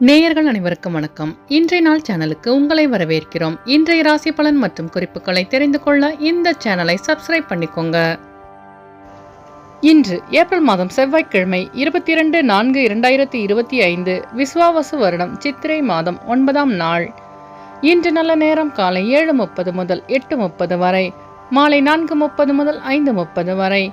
நேயர்கள் அனைவருக்கும் வணக்கம். இன்றைய நாள் சேனலுக்கு உங்களை வரவேற்கிறோம். இன்றைய ராசி பலன் மற்றும் குறிப்புகளை தெரிந்து கொள்ள இந்த சேனலை சப்ஸ்கிரைப் பண்ணிக்கோங்க. இன்று ஏப்ரல் மாதம் செவ்வாய்க்கிழமை இருபத்தி இரண்டு நான்கு இரண்டாயிரத்தி இருபத்தி ஐந்து விஸ்வாவசு வருடம் சித்திரை மாதம் ஒன்பதாம் நாள். இன்று நல்ல நேரம் காலை ஏழு முப்பது முதல் எட்டு முப்பது வரை மாலை நான்கு முப்பது முதல் ஐந்து முப்பது வரை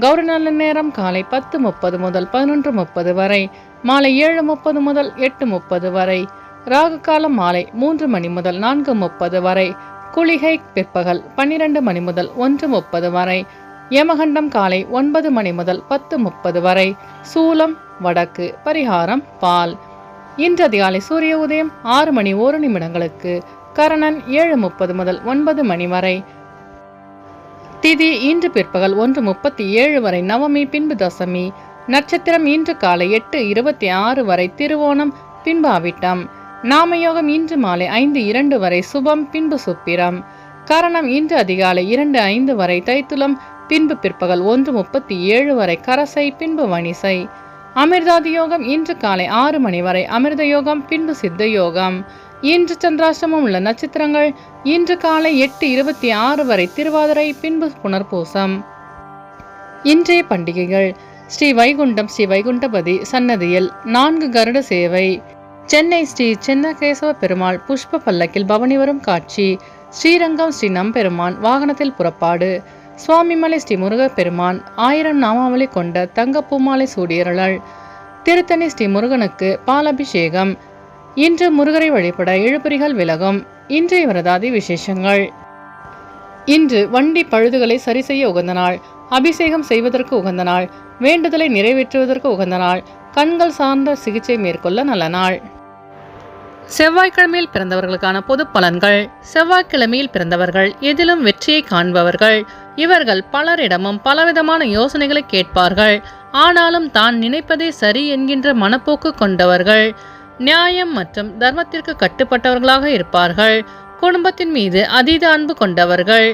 கௌரி நல்ல நேரம் காலை பத்து முப்பது முதல் பதினொன்று முப்பது வரை மாலை ஏழு முப்பது முதல் எட்டு முப்பது வரை ராகு காலம் மாலை மூன்று மணி முதல் நான்கு முப்பது வரை குளிகை பிற்பகல் பன்னிரண்டு மணி முதல் ஒன்று முப்பது வரை யமகண்டம் காலை ஒன்பது மணி முதல் பத்து முப்பது வரை சூலம் வடக்கு பரிகாரம் பால். இன்று அதிகாலை சூரிய உதயம் ஆறு மணி ஒரு நிமிடங்களுக்கு கரணன் ஏழு முப்பது முதல் ஒன்பது மணி வரை திதி இன்று பிற்பகல் ஒன்று முப்பத்தி ஏழு வரை நவமி பின்பு தசமி. நட்சத்திரம் இன்று காலை எட்டு இருபத்தி ஆறு வரை திருவோணம் பின்பு அவிட்டம் நாமயோகம் இன்று மாலை ஐந்து இரண்டு வரை சுபம் பின்பு சுப்பிரம். கரணம் இன்று அதிகாலை இரண்டு ஐந்து வரை தைத்துலம் பின்பு பிற்பகல் ஒன்று முப்பத்தி ஏழு வரை கரசை பின்பு வணிசை. அமிர்தாதி யோகம் இன்று காலை ஆறு மணி வரை அமிர்த யோகம் பின்பு சித்த யோகம். இன்று சந்திராஷ்டமம் உள்ள நட்சத்திரங்கள் இன்று காலை எட்டு இருபத்தி ஆறு வரை திருவாதிரை பின்பு புனர்பூசம். இன்றைய பண்டிகைகள். ஸ்ரீ வைகுண்டம் ஸ்ரீ வைகுண்டபதி சன்னதியில் நான்கு கருட சேவை. சென்னை ஸ்ரீ சென்னகேசவ பெருமாள் புஷ்ப பல்லக்கில் பவனி வரும் காட்சி. ஸ்ரீரங்கம் ஸ்ரீ நம்பெருமான் வாகனத்தில் புறப்பாடு. சுவாமிமலை ஸ்ரீ முருகப்பெருமான் ஆயிரம் நாமாவளி கொண்ட தங்கப்பூமாலை சூடியரளல். திருத்தணி ஸ்ரீ முருகனுக்கு பாலபிஷேகம். இன்று முருகரை வழிபட இழுபறிகள் விலகும். இன்றைய விரதாதி விசேஷங்கள். இன்று வண்டி பழுதுகளை சரி செய்ய உகந்த நாள். அபிஷேகம் செய்வதற்கு உகந்த நாள். வேண்டுதலை நிறைவேற்றுவதற்கு உகந்த நாள். கண்கள் சார்ந்த சிகிச்சை மேற்கொள்ள நல்ல நாள். செவ்வாய்க்கிழமையில் பிறந்தவர்களுக்கான பொது பலன்கள். செவ்வாய்க்கிழமையில் பிறந்தவர்கள் எதிலும் வெற்றியை காண்பவர்கள். இவர்கள் பலரிடமும் பலவிதமான யோசனைகளை கேட்பார்கள். ஆனாலும் தான் நினைப்பதே சரி என்கின்ற மனப்போக்கு கொண்டவர்கள். நியாயம் மற்றும் தர்மத்திற்கு கட்டுப்பட்டவர்களாக இருப்பார்கள். குடும்பத்தின் மீது அதீத அன்பு கொண்டவர்கள்.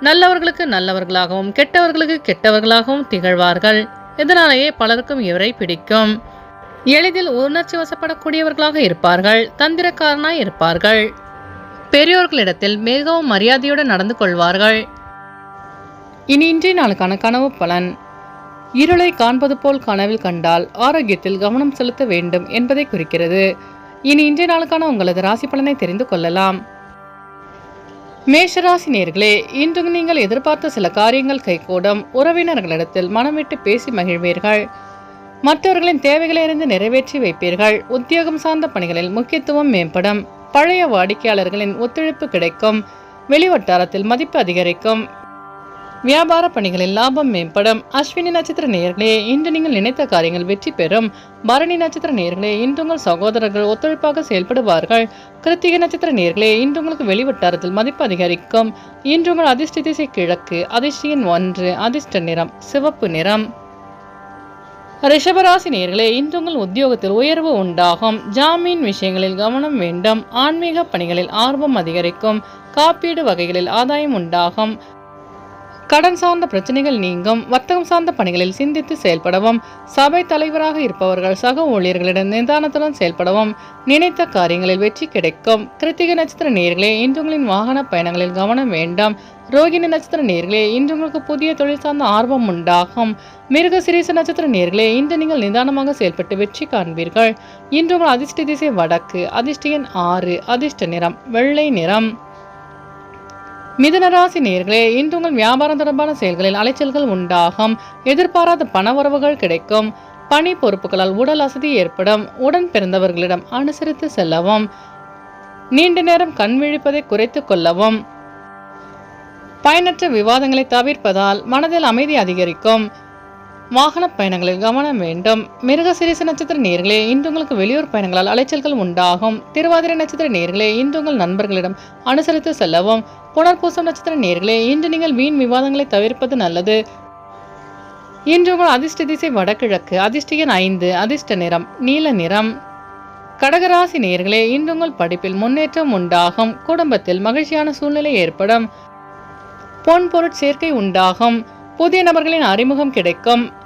நல்லவர்களுக்கு நல்லவர்களாகவும் கெட்டவர்களுக்கு கெட்டவர்களாகவும் திகழ்வார்கள். இதனாலேயே பலருக்கும் இவரை பிடிக்கும். எளிதில் உணர்ச்சி வசப்படக்கூடியவர்களாக இருப்பார்கள். தந்திரக்காரனாய் இருப்பார்கள். பெரியோர்களிடத்தில் மிகவும் மரியாதையுடன் நடந்து கொள்வார்கள். இனி இன்றைய நாளுக்கான கனவு பலன். இருளை காண்பது போல் கனவில் கண்டால் ஆரோக்கியத்தில் கவனம் செலுத்த வேண்டும் என்பதை குறிக்கிறது. இனி இன்றைய நாளுக்கான உங்களது ராசி பலனை தெரிந்து கொள்ளலாம். மேஷராசி நேர்களே இன்று நீங்கள் எதிர்பார்த்த சில காரியங்கள் கைகூடும். உறவினர்களிடத்தில் மனம் விட்டு பேசி மகிழ்வீர்கள். மற்றவர்களின் தேவைகளை அறிந்து நிறைவேற்றி வைப்பீர்கள். உத்தியோகம் சார்ந்த பணிகளில் முக்கியத்துவம் மேம்படும். பழைய வாடிக்கையாளர்களின் ஒத்துழைப்பு கிடைக்கும். வெளிவட்டாரத்தில் மதிப்பு அதிகரிக்கும். வியாபார பணிகளில் லாபம் மேம்படும். அஸ்வினி நட்சத்திர நேர்களே இன்று நீங்கள் நினைத்த காரியங்கள் வெற்றி பெறும். பரணி நட்சத்திர நேர்களே இன்று உங்கள் சகோதரர்கள் ஒத்துழைப்பாக செயல்படுவார்கள். கிருத்திகை நட்சத்திர நேர்களே இன்று உங்களுக்கு வெளிவட்டாரத்தில் மதிப்பு அதிகரிக்கும். இன்று உங்கள் அதிர்ஷ்ட திசை கிழக்கு அதிர்ஷ்டியின் ஒன்று அதிர்ஷ்ட நிறம் சிவப்பு நிறம். ரிஷபராசி நேர்களே இன்று உங்கள் உத்தியோகத்தில் உயர்வு உண்டாகும். ஜாமீன் விஷயங்களில் கவனம் வேண்டும். ஆன்மீக பணிகளில் ஆர்வம் அதிகரிக்கும். காப்பீடு வகைகளில் ஆதாயம் உண்டாகும். கடன் சார்ந்த பிரச்சனைகள் நீங்கும். வர்த்தகம் சார்ந்த பணிகளில் சிந்தித்து செயல்படவும். சபை தலைவராக இருப்பவர்கள் சக ஊழியர்களிடம் நிதானத்துடன் செயல்படவும். நினைத்த காரியங்களில் வெற்றி கிடைக்கும். கிருத்திகை நட்சத்திர நேர்களே இன்று உங்களின் வாகன பயணங்களில் கவனம் வேண்டாம். ரோகிணி நட்சத்திர நேர்களே இன்று உங்களுக்கு புதிய தொழில் சார்ந்த ஆர்வம் உண்டாகும். மிருக சிரீச நட்சத்திர நேர்களே இன்று நீங்கள் நிதானமாக செயல்பட்டு வெற்றி காண்பீர்கள். இன்று உங்கள் அதிர்ஷ்ட திசை வடக்கு. அதிர்ஷ்ட எண் ஆறு. அதிர்ஷ்ட நிறம். வெள்ளை நிறம். மிதுனராசி நேர்களே இன்று உங்கள் வியாபாரம் தொடர்பான செயல்களில் அலைச்சல்கள் உண்டாகும். எதிர்பாராத பண உறவுகள் கிடைக்கும். பணி பொறுப்புகளால் உடல் அசதி ஏற்படும். உடன் பிறந்தவர்களிடம் அனுசரித்து செல்லவும். நீண்ட நேரம் கண் விழிப்பதை குறைத்துக் கொள்ளவும். பயனற்ற விவாதங்களை தவிர்ப்பதால் மனதில் அமைதி அதிகரிக்கும். வாகன பயணங்களில் கவனம் வேண்டும். மிருகசிரிச நட்சத்திர நேர்களே இன்று உங்களுக்கு வெளியூர் பயணங்களால் அலைச்சல்கள் உண்டாகும். திருவாதிரை நட்சத்திர நேர்களே இன்று உங்கள் நண்பர்களிடம் அனுசரித்து செல்லவும். புனர்பூசம் நட்சத்திர நேர்களே இன்று நீங்கள் வீண் விவாதங்களை தவிர்ப்பது நல்லது. இன்று உங்கள் அதிர்ஷ்ட திசை வடகிழக்கு அதிர்ஷ்ட எண் ஐந்து அதிர்ஷ்ட நிறம் நீல நிறம். கடகராசி நேர்களே இன்று உங்கள் படிப்பில் முன்னேற்றம் உண்டாகும். குடும்பத்தில் மகிழ்ச்சியான சூழ்நிலை ஏற்படும். பொன் பொருட்சேர்க்கை உண்டாகும். புதிய நபர்களின் அறிமுகம் கிடைக்கும்.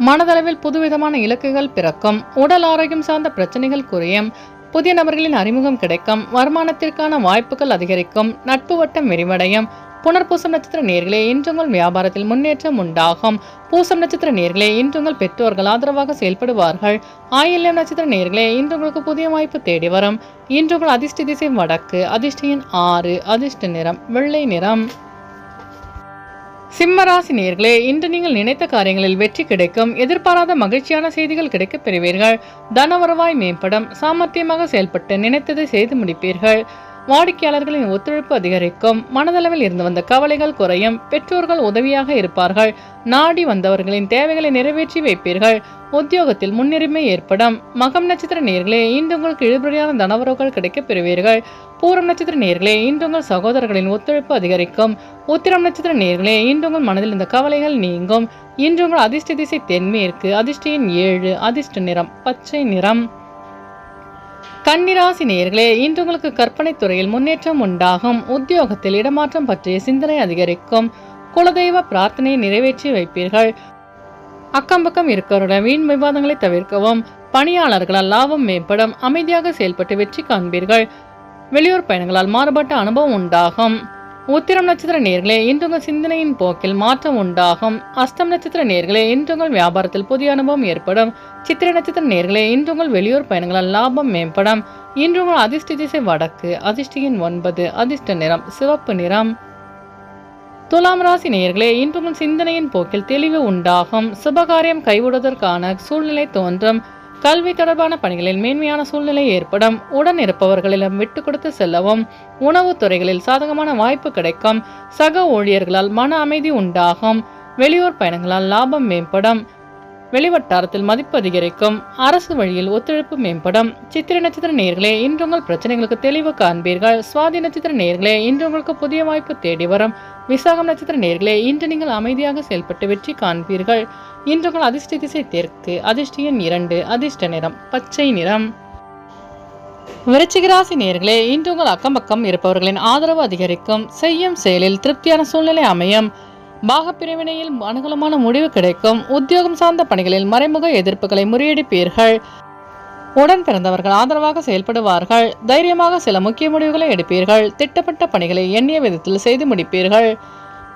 மனதளவில் புதுவிதமான இலக்குகள் பிறக்கும். உடல் ஆரோக்கியம் சார்ந்த பிரச்சனைகள் குறையும். புதிய நபர்களின் அறிமுகம் கிடைக்கும். வருமானத்திற்கான வாய்ப்புகள் அதிகரிக்கும். நட்பு வட்டம் விரிவடையும். புனர்பூசம் நட்சத்திர நேர்களே இன்று உங்கள் வியாபாரத்தில் முன்னேற்றம் உண்டாகும். பூசம் நட்சத்திர நேர்களே இன்று உங்கள் பெற்றோர்கள் ஆதரவாக செயல்படுவார்கள். ஆயில்யம் நட்சத்திர நேர்களே இன்று உங்களுக்கு புதிய வாய்ப்பு தேடி வரும். இன்று உங்கள் அதிர்ஷ்ட திசை வடக்கு அதிர்ஷ்டியின் ஆறு அதிர்ஷ்ட நிறம் வெள்ளை நிறம். சிம்மராசி நேர்களே இன்று நீங்கள் நினைத்த காரியங்களில் வெற்றி கிடைக்கும். எதிர்பாராத மகிழ்ச்சியான செய்திகள் கிடைக்கப் பெறுவீர்கள். தன வருவாய் மேம்படும் சாமர்த்தியமாக செயல்பட்டு நினைத்ததை செய்து முடிப்பீர்கள். வாடிக்கையாளர்களின் ஒத்துழைப்பு அதிகரிக்கும். மனதளவில் இருந்து வந்த கவலைகள் குறையும். பெற்றோர்கள் உதவியாக இருப்பார்கள். நாடி வந்தவர்களின் தேவைகளை நிறைவேற்றி வைப்பீர்கள். உத்தியோகத்தில் முன்னுரிமை ஏற்படும். மகம் நட்சத்திர நேர்களே இன்று உங்களுக்கு இழுபடியான தனவரவுகள் கிடைக்கப் பெறுவீர்கள். பூரம் நட்சத்திர நேர்களே இன்று உங்கள் சகோதரர்களின் ஒத்துழைப்பு அதிகரிக்கும். உத்திரம் நட்சத்திர நேர்களே இன்று உங்கள் மனதில் இந்த கவலைகள் நீங்கும். இன்று உங்கள் அதிர்ஷ்ட திசை தென்மேற்கு அதிர்ஷ்டியின் ஏழு அதிர்ஷ்ட நிறம் பச்சை நிறம். கன்னிராசி நேர்களே இன்று உங்களுக்கு கற்பனை துறையில் முன்னேற்றம் உண்டாகும். உத்தியோகத்தில் இடமாற்றம் பற்றிய சிந்தனை அதிகரிக்கும். குலதெய்வ பிரார்த்தனையை நிறைவேற்றி வைப்பீர்கள். அக்கம் பக்கம் இருக்கிறவருடன் வீண் விவாதங்களை தவிர்க்கவும் பணியாளர்களால் லாபம் மேம்படும் அமைதியாக செயல்பட்டு வெற்றி காண்பீர்கள். வெளியூர் பயணங்களால் மாறுபட்ட அனுபவம் உண்டாகும். உத்திரம் நட்சத்திர நேர்களே இன்று உங்கள் சிந்தனையின் போக்கில் மாற்றம் உண்டாகும். அஸ்தம் நட்சத்திர நேர்களே இன்று உங்கள் வியாபாரத்தில் புதிய அனுபவம் ஏற்படும். சித்திர நட்சத்திர நேர்களே இன்று உங்கள் வெளியூர் பயணங்களால் லாபம் மேம்படும். இன்று உங்கள் அதிர்ஷ்ட திசை வடக்கு அதிர்ஷ்டியின் ஒன்பது அதிர்ஷ்ட நிறம் சிவப்பு நிறம். துலாம் ராசி நேர்களே இன்று உங்கள் சிந்தனையின் போக்கில் தெளிவு உண்டாகும். சுபகாரியம் கைவிடுவதற்கான சூழ்நிலை தோன்றும். கல்வி தொடர்பான பணிகளில் மேன்மையான சூழ்நிலை ஏற்படும். உடன் இருப்பவர்களிடம் விட்டு கொடுத்து செல்லவும். உணவுத் துறைகளில் சாதகமான வாய்ப்பு கிடைக்கும். சக ஊழியர்களால் மன அமைதி உண்டாகும். வெளியூர் பயணங்களால் லாபம் மேம்படும். வெளிவட்டாரத்தில் மதிப்பு அதிகரிக்கும். அரசு வழியில் ஒத்துழைப்பு மேம்படும். சித்திர நட்சத்திர நேர்களே இன்று உங்கள் பிரச்சனைகளுக்கு தெளிவு காண்பீர்கள். சுவாதி நட்சத்திர நேர்களே இன்று உங்களுக்கு புதிய வாய்ப்பு தேடி வரும். விசாகம் நட்சத்திர நேர்களே இன்று நீங்கள் அமைதியாக செயல்பட்டு வெற்றி காண்பீர்கள். இன்று உங்கள் அதிர்ஷ்ட திசை தெற்கு அதிர்ஷ்ட எண் இரண்டு அதிர்ஷ்ட நிறம் பச்சை நிறம். விருச்சிகராசி நேர்களே இன்று உங்கள் அக்கம் பக்கம் இருப்பவர்களின் ஆதரவு அதிகரிக்கும். செய்யும் செயலில் திருப்தியான சூழ்நிலை அமையும். பாகப்பிரிவினையில் அனுகூலமான முடிவு கிடைக்கும். உத்தியோகம் சார்ந்த பணிகளில் மறைமுக எதிர்ப்புகளை முறியடிப்பீர்கள். உடன் பிறந்தவர்கள் ஆதரவாக செயல்படுவார்கள். தைரியமாக சில முக்கிய முடிவுகளை எடுப்பீர்கள். திட்டப்பட்ட பணிகளை எண்ணிய விதத்தில் செய்து முடிப்பீர்கள்.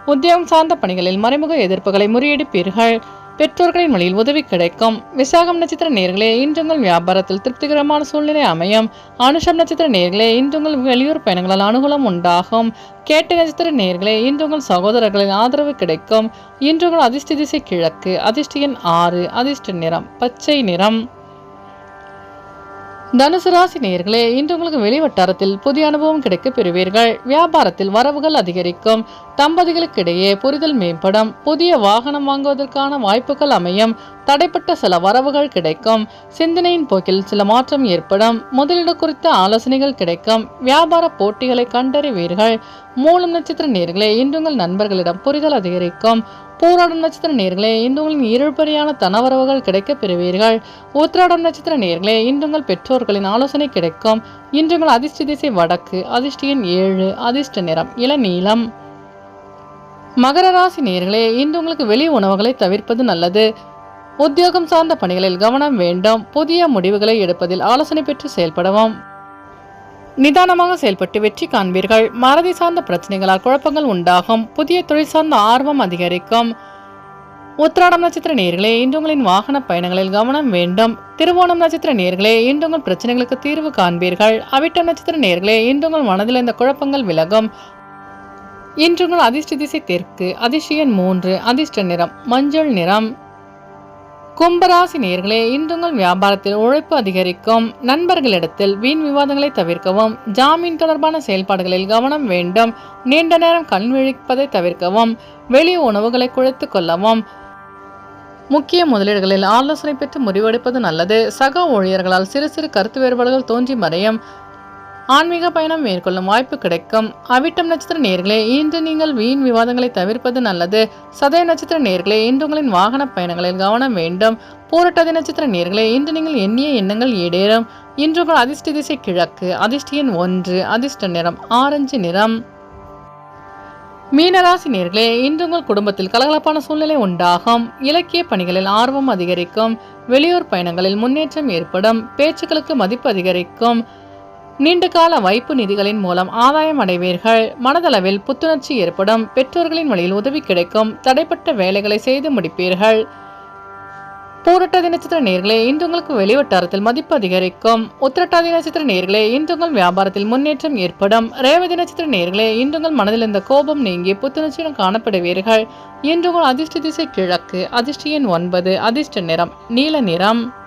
உத்தியோகம் சார்ந்த பணிகளில் மறைமுக எதிர்ப்புகளை முறியடிப்பீர்கள். பெற்றோர்களின் வழியில் உதவி கிடைக்கும். விசாகம் நட்சத்திர நேர்களே இன்று உங்கள் வியாபாரத்தில் திருப்திகரமான சூழ்நிலை அமையும். அனுஷம் நட்சத்திர நேர்களே இன்று உங்கள் வெளியூர் பயணங்களால் அனுகூலம் உண்டாகும். கேட்ட நட்சத்திர நேர்களே இன்று உங்கள் சகோதரர்களின் ஆதரவு கிடைக்கும். இன்று உங்கள் அதிர்ஷ்ட திசை கிழக்கு அதிர்ஷ்ட எண் ஆறு அதிர்ஷ்ட நிறம் பச்சை நிறம். தனுசு ராசி நேர்களே இன்று உங்களுக்கு வெளிவட்டாரத்தில் புதிய அனுபவம் கிடைக்க பெறுவீர்கள். வியாபாரத்தில் வரவுகள் அதிகரிக்கும். தம்பதிகளுக்கிடையே புரிதல் மேம்படும். புதிய வாகனம் வாங்குவதற்கான வாய்ப்புகள் அமையும். தடைப்பட்ட சில வரவுகள் கிடைக்கும். சிந்தனையின் போக்கில் சில மாற்றம் ஏற்படும். முதலீடு குறித்த ஆலோசனைகள் கிடைக்கும். வியாபார போட்டிகளை கண்டறிவீர்கள். மூலம் நட்சத்திர நேர்களே இன்று உங்கள் நண்பர்களிடம் புரிதல் அதிகரிக்கும். பூராடம் நட்சத்திர நேர்களே இன்று உங்களின் இருபடியான தனவரவுகள் கிடைக்கப் பெறுவீர்கள். உத்திராடம் நட்சத்திர நேர்களே இன்று உங்கள் பெற்றோர்களின் ஆலோசனை கிடைக்கும். இன்று உங்கள் அதிர்ஷ்ட திசை வடக்கு அதிர்ஷ்டியின் ஏழு அதிர்ஷ்ட நிறம் இளநீளம் மகர ராசி நேர்களே இன்று உங்களுக்கு வெளி உணவுகளை தவிர்ப்பது நல்லது. உத்தியோகம் சார்ந்த பணிகளில் கவனம் வேண்டும். புதிய முடிவுகளை எடுப்பதில் ஆலோசனை பெற்று செயல்படவும். நிதானமாக செயல்பட்டு வெற்றி காண்பீர்கள். மறதி சார்ந்த பிரச்சனைகளால் குழப்பங்கள் உண்டாகும். புதிய தொழில் சார்ந்த ஆர்வம் அதிகரிக்கும். உத்திராடம் நட்சத்திர நேர்களே இன்று உங்களின் வாகன பயணங்களில் கவனம் வேண்டும். திருவோணம் நட்சத்திர நேர்களே இன்று உங்கள் பிரச்சனைகளுக்கு தீர்வு காண்பீர்கள். அவிட்டம் நட்சத்திர நேர்களே இன்று உங்கள் மனதில் இந்த குழப்பங்கள் விலகும். இன்று உங்கள் அதிர்ஷ்ட திசை தெற்கு அதிர்ஷ்டியன் மூன்று அதிர்ஷ்ட நிறம் மஞ்சள் நிறம். கும்பராசி நேர்களே இன்று உங்கள் வியாபாரத்தில் உழைப்பு அதிகரிக்கும். நண்பர்களிடத்தில் வீண் விவாதங்களை தவிர்க்கவும் ஜாமீன் தொடர்பான செயல்பாடுகளில் கவனம் வேண்டும். நீண்ட நேரம் கண் விழிப்பதை தவிர்க்கவும் வெளி உணவுகளை குழைத்து கொள்ளவும். முக்கிய முதலீடுகளில் ஆலோசனை பெற்று முடிவெடுப்பது நல்லது. சக ஊழியர்களால் சிறு சிறு கருத்து வேறுபாடுகள் தோன்றி மறையும். ஆன்மீக பயணம் மேற்கொள்ளும் வாய்ப்பு கிடைக்கும். அவிட்டம் நட்சத்திர நேர்களே இன்று நீங்கள் வீண் விவாதங்களை தவிர்ப்பது நல்லது. சதய நட்சத்திர நேர்களே இன்று உங்களின் வாகன பயணங்களில் கவனம் வேண்டும். பூரட்டாதி நட்சத்திர நேர்களே இன்று நீங்கள் எண்ணிய எண்ணங்கள் ஈடேறும். இன்று உங்கள் அதிர்ஷ்ட திசை கிழக்கு அதிர்ஷ்ட எண் ஒன்று அதிர்ஷ்ட நிறம் ஆரஞ்சு நிறம். மீனராசி நேர்களே இன்று உங்கள் குடும்பத்தில் கலகலப்பான சூழ்நிலை உண்டாகும். இலக்கிய பணிகளில் ஆர்வம் அதிகரிக்கும். வெளியூர் பயணங்களில் முன்னேற்றம் ஏற்படும். பேச்சுக்களுக்கு மதிப்பு அதிகரிக்கும். நீண்டகால வைப்பு நிதிகளின் மூலம் ஆதாயம் அடைவீர்கள். மனதளவில் புத்துணர்ச்சி ஏற்படும். பெற்றோர்களின் வழியில் உதவி கிடைக்கும். தடைப்பட்ட வேலைகளை செய்து முடிப்பீர்கள். பூரட்டாதி நட்சத்திர நேர்களே இன்று உங்களுக்கு வெளிவட்டாரத்தில் மதிப்பு அதிகரிக்கும். உத்திரட்டாதி நட்சத்திர நேர்களே இன்று உங்கள் வியாபாரத்தில் முன்னேற்றம் ஏற்படும். ரேவதி நட்சத்திர நேர்களே இன்று உங்கள் மனதில் இருந்த கோபம் நீங்கி புத்துணர்ச்சியுடன் காணப்படுவீர்கள். இன்று உங்கள் அதிர்ஷ்ட திசை கிழக்கு அதிர்ஷ்ட எண் ஒன்பது அதிர்ஷ்ட நிறம் நீல நிறம்.